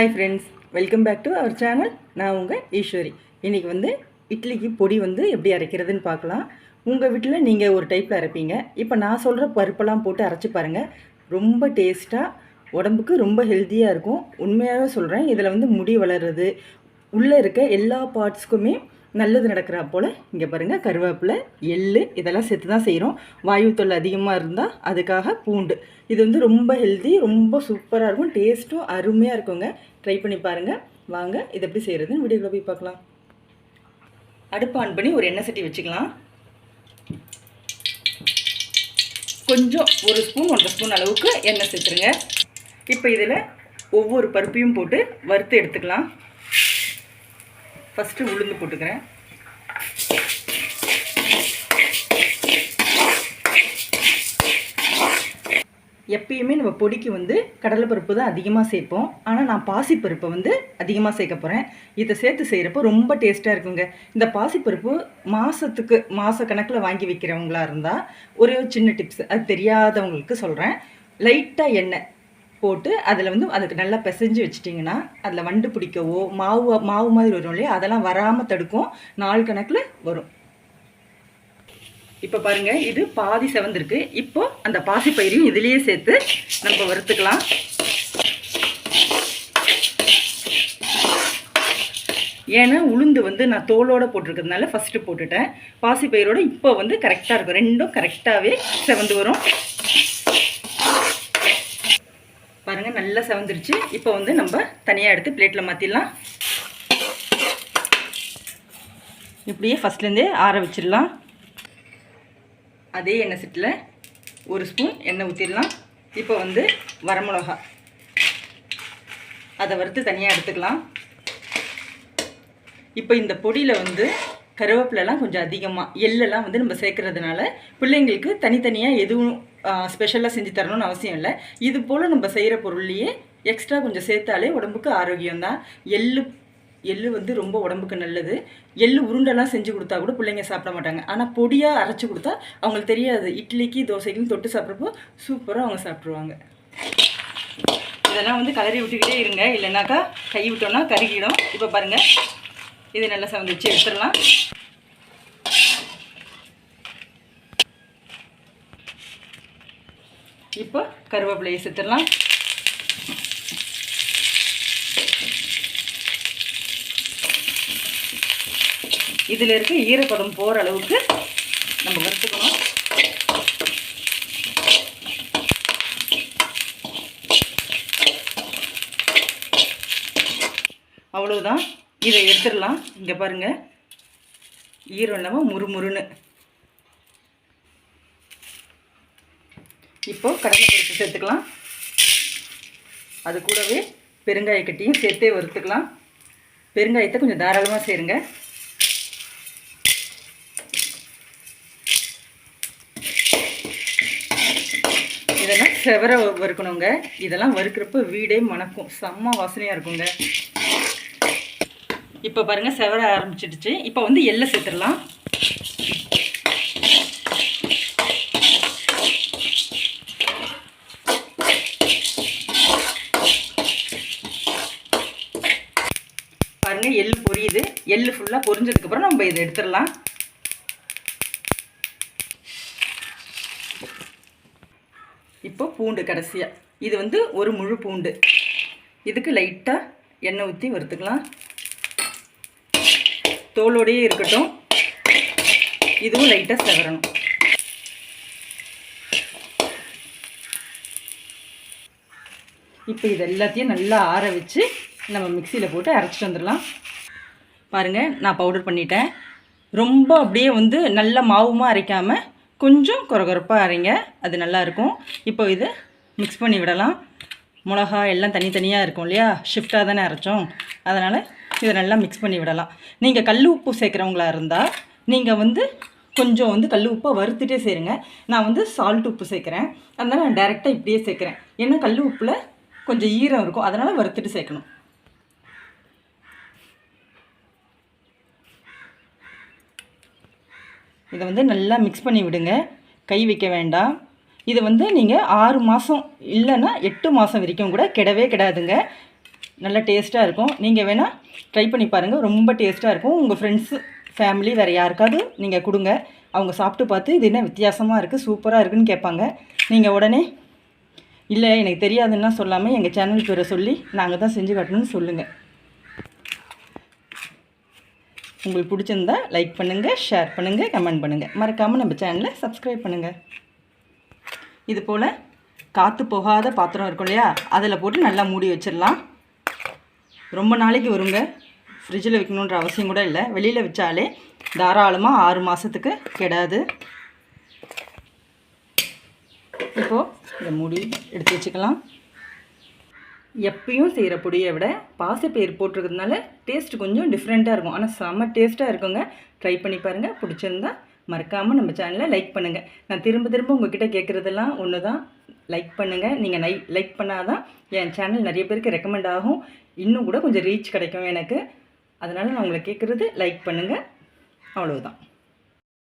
Hi friends welcome back to our channel நான் உங்கள் ஈஸ்வரி. இன்றைக்கி வந்து இட்லிக்கு பொடி வந்து எப்படி அரைக்கிறதுன்னு பார்க்கலாம். உங்கள் வீட்டில் நீங்கள் ஒரு டைப்பில் அரைப்பீங்க. இப்போ நான் சொல்கிற பருப்பெல்லாம் போட்டு அரைச்சி பாருங்கள் ரொம்ப டேஸ்ட்டாக உடம்புக்கு ரொம்ப ஹெல்த்தியாக இருக்கும். உண்மையாகவே சொல்கிறேன் இதில் வந்து முடி வளர்றது உள்ளே இருக்க எல்லா பார்ட்ஸ்க்குமே நல்லது நடக்கிறா போல். இங்கே பாருங்கள் கருவேப்பிலை எள் இதெல்லாம் சேர்த்து தான் செய்கிறோம் வாயு தொல்லை அதிகமாக இருந்தால் அதுக்காக பூண்டு. இது வந்து ரொம்ப ஹெல்தி ரொம்ப சூப்பராக இருக்கும். டேஸ்ட்டும் அருமையாக இருக்குங்க. ட்ரை பண்ணி பாருங்கள் வாங்க இது எப்படி செய்கிறதுன்னு வீடியோவில் போய் பார்க்கலாம். அடுப்பு ஆன் பண்ணி ஒரு எண்ணெய் சட்டி வச்சுக்கலாம். கொஞ்சம் ஒரு ஸ்பூன் ஒன்றரை ஸ்பூன் அளவுக்கு எண்ணெய் சேர்த்துருங்க. இப்போ இதில் ஒவ்வொரு பருப்பையும் போட்டு வறுத்து எடுத்துக்கலாம். ஃபஸ்ட்டு உளுந்து போட்டுக்கிறேன். எப்பயுமே நம்ம பொடிக்கு வந்து கடலைப்பருப்பு தான் அதிகமாக சேர்ப்போம். ஆனால் நான் பாசிப்பருப்பை வந்து அதிகமாக சேர்க்க போகிறேன் இதை சேர்த்து செய்கிறப்போ ரொம்ப டேஸ்ட்டாக இருக்குங்க. இந்த பாசிப்பருப்பு மாதத்துக்கு மாத கணக்கில் வாங்கி வைக்கிறவங்களா இருந்தால் ஒரே ஒரு சின்ன டிப்ஸ் அது தெரியாதவங்களுக்கு சொல்கிறேன் லைட்டாக எண்ணெய் போட்டு அதில் வந்து அதுக்கு நல்லா பிசைஞ்சு வச்சிட்டிங்கன்னா அதில் வண்டு பிடிக்கவோ மாவு மாவு மாதிரி வரும் இல்லையா? அதெல்லாம் வராமல் தடுக்கும். நாள் கணக்கில் வரும். இப்போ பாருங்கள் இது பாதி செவந்திருக்கு. இப்போ அந்த பாசி பயிரையும் இதுலேயே சேர்த்து நம்ம வறுத்துக்கலாம். ஏன்னா உளுந்து வந்து நான் தோலோடு போட்டிருக்கிறதுனால ஃபஸ்ட்டு போட்டுட்டேன். பாசி இப்போ வந்து கரெக்டாக இருக்கும். ரெண்டும் கரெக்டாகவே செவந்து வரும். பாருங்கள் நல்லா செவந்துருச்சு. இப்போ வந்து நம்ம தனியாக எடுத்து பிளேட்டில் மாற்றிடலாம் இப்படியே ஃபஸ்ட்லேருந்தே ஆற வச்சிடலாம். அதே எண்ணெய் செட்டில் ஒரு ஸ்பூன் எண்ணெய் ஊற்றிடலாம் இப்போ வந்து வரமிளகா. அதை வறுத்து தனியாக எடுத்துக்கலாம். இப்போ இந்த பொடியில் வந்து கருவேப்பிலலாம் கொஞ்சம் அதிகமாக எள்ளெல்லாம் வந்து நம்ம சேர்க்கறதுனால பிள்ளைங்களுக்கு தனித்தனியாக எதுவும் ஸ்பெஷலாக செஞ்சு தரணும்னு அவசியம் இல்லை. இது போல் நம்ம செய்கிற பொருள்லேயே எக்ஸ்ட்ரா கொஞ்சம் சேர்த்தாலே உடம்புக்கு ஆரோக்கியம் தான் எள்ளு எள்ளு வந்து ரொம்ப உடம்புக்கு நல்லது. எள்ளு உருண்டெல்லாம் செஞ்சு கொடுத்தா கூட பிள்ளைங்க சாப்பிட மாட்டாங்க. ஆனால் பொடியாக அரைச்சி கொடுத்தா அவங்களுக்கு தெரியாது. இட்லிக்கு தோசைக்கும் தொட்டு சாப்பிட்றப்போ சூப்பராக அவங்க சாப்பிட்ருவாங்க இதெல்லாம் வந்து கலரி விட்டுக்கிட்டே இருங்க. இல்லைனாக்கா கை விட்டோம்னா கருகிடும். இப்போ பாருங்கள் இது நல்லா சமைச்சு எடுத்துடலாம். இப்போ கருவேப்பிலையை சேர்த்துடலாம் இதில் இருக்க ஈரப்பதம் போகிற அளவுக்கு நம்ம வறுத்துக்கணும். அவ்வளோதான் இதை எடுத்துடலாம். இங்கே பாருங்கள் ஈரம் இல்லாமல் முறுமுறுன்னு. இப்போ கடலைப்பருப்பு சேர்த்துக்கலாம். அது கூடவே பெருங்காய கட்டியும் சேர்த்தே வறுத்துக்கலாம். பெருங்காயத்தை கொஞ்சம் தாராளமாக சேருங்க. இதெல்லாம் செவர வறுக்கணுங்க. இதெல்லாம் வறுக்கிறப்ப வீடே மணக்கும். செம்ம வாசனையாக இருக்குங்க. இப்போ பாருங்கள் செவர ஆரம்பிச்சிடுச்சு. இப்போ வந்து எள்ளை சேர்த்துடலாம். ஃபுல்லாக பொரிஞ்சதுக்கப்புறம் நம்ம இதை எடுத்துடலாம். இப்போ பூண்டு கடைசியாக இது வந்து ஒரு முழு பூண்டு. இதுக்கு லைட்டாக எண்ணெய் ஊற்றி வறுத்துக்கலாம். தோலோடையே இருக்கட்டும். இதுவும் லைட்டாக செவரணும். இப்போ இது எல்லாத்தையும் நல்லா ஆற வச்சு நம்ம மிக்சியில் போட்டு அரைச்சிட்டு வந்துடலாம். பாருங்கள் நான் பவுடர் பண்ணிட்டேன். ரொம்ப அப்படியே வந்து நல்ல மாவுமாக அரைக்காமல் கொஞ்சம் குறகுறப்பாக அரைங்க. அது நல்லாயிருக்கும். இப்போ இது மிக்ஸ் பண்ணி விடலாம். மிளகா எல்லாம் தனித்தனியாக இருக்கும் இல்லையா? ஷிஃப்டாக தானே அரைச்சோம். அதனால் இதை நல்லா மிக்ஸ் பண்ணி விடலாம். நீங்கள் கல் உப்பு சேர்க்குறவங்களா இருந்தால் நீங்கள் வந்து கொஞ்சம் வந்து கல் உப்பை வறுத்துட்டே சேருங்க. நான் வந்து சால்ட் உப்பு சேர்க்குறேன். அதனால் நான் டேரெக்டாக இப்படியே சேர்க்குறேன். ஏன்னா கல் உப்பில் கொஞ்சம் ஈரம் இருக்கும். அதனால் வறுத்துட்டு சேர்க்கணும். இதை வந்து நல்லா மிக்ஸ் பண்ணி விடுங்க. கை வைக்க வேண்டாம். இது வந்து நீங்கள் ஆறு மாதம் இல்லைன்னா எட்டு மாதம் வரைக்கும் கூட கிடவே கிடாதுங்க. நல்லா டேஸ்ட்டாக இருக்கும். நீங்கள் வேணால் ட்ரை பண்ணி பாருங்கள் ரொம்ப டேஸ்ட்டாக இருக்கும். உங்கள் ஃப்ரெண்ட்ஸு ஃபேமிலி வேறு யாருக்காவது நீங்கள் கொடுங்க. அவங்க சாப்பிட்டு பார்த்து இது என்ன வித்தியாசமாக இருக்குது சூப்பராக இருக்குன்னு கேட்பாங்க. நீங்கள் உடனே இல்லை எனக்கு தெரியாதுன்னா சொல்லாமல் எங்கள் சேனல் பேரை சொல்லி நாங்கள் தான் செஞ்சு காட்டணும்னு சொல்லுங்கள் உங்களுக்கு பிடிச்சிருந்தா லைக் பண்ணுங்கள் ஷேர் பண்ணுங்கள் கமெண்ட் பண்ணுங்கள் மறக்காமல் நம்ம சேனலை சப்ஸ்கிரைப் பண்ணுங்கள் இது போல் காற்று போகாத பாத்திரம் இருக்கும் இல்லையா? அதில் போட்டு நல்லா மூடி வச்சிடலாம். ரொம்ப நாளைக்கு வருங்க. ஃப்ரிட்ஜில் வைக்கணுன்ற அவசியம் கூட இல்லை. வெளியில் வச்சாலே தாராளமாக ஆறு மாதத்துக்கு கெடாது. இப்போது இதை மூடி எடுத்து வச்சுக்கலாம். எப்பயும் செய்கிற பொடியை விட பாசிப்பயிர் போட்டிருக்கிறதுனால டேஸ்ட் கொஞ்சம் டிஃப்ரெண்ட்டாக இருக்கும். ஆனால் செம்ம டேஸ்ட்டாக இருக்குங்க. ட்ரை பண்ணி பாருங்கள் பிடிச்சிருந்தா மறக்காமல் நம்ம சேனலை லைக் பண்ணுங்கள் நான் திரும்ப திரும்ப உங்ககிட்ட கேட்குறதெல்லாம் ஒன்று தான் லைக் பண்ணுங்கள் நீங்கள் லை லைக் பண்ணால் தான் என் சேனல் நிறைய பேருக்கு ரெக்கமெண்ட் ஆகும். இன்னும் கூட கொஞ்சம் ரீச் கிடைக்கும் எனக்கு. அதனால் நான் உங்களை கேட்குறது லைக் பண்ணுங்கள் அவ்வளோதான்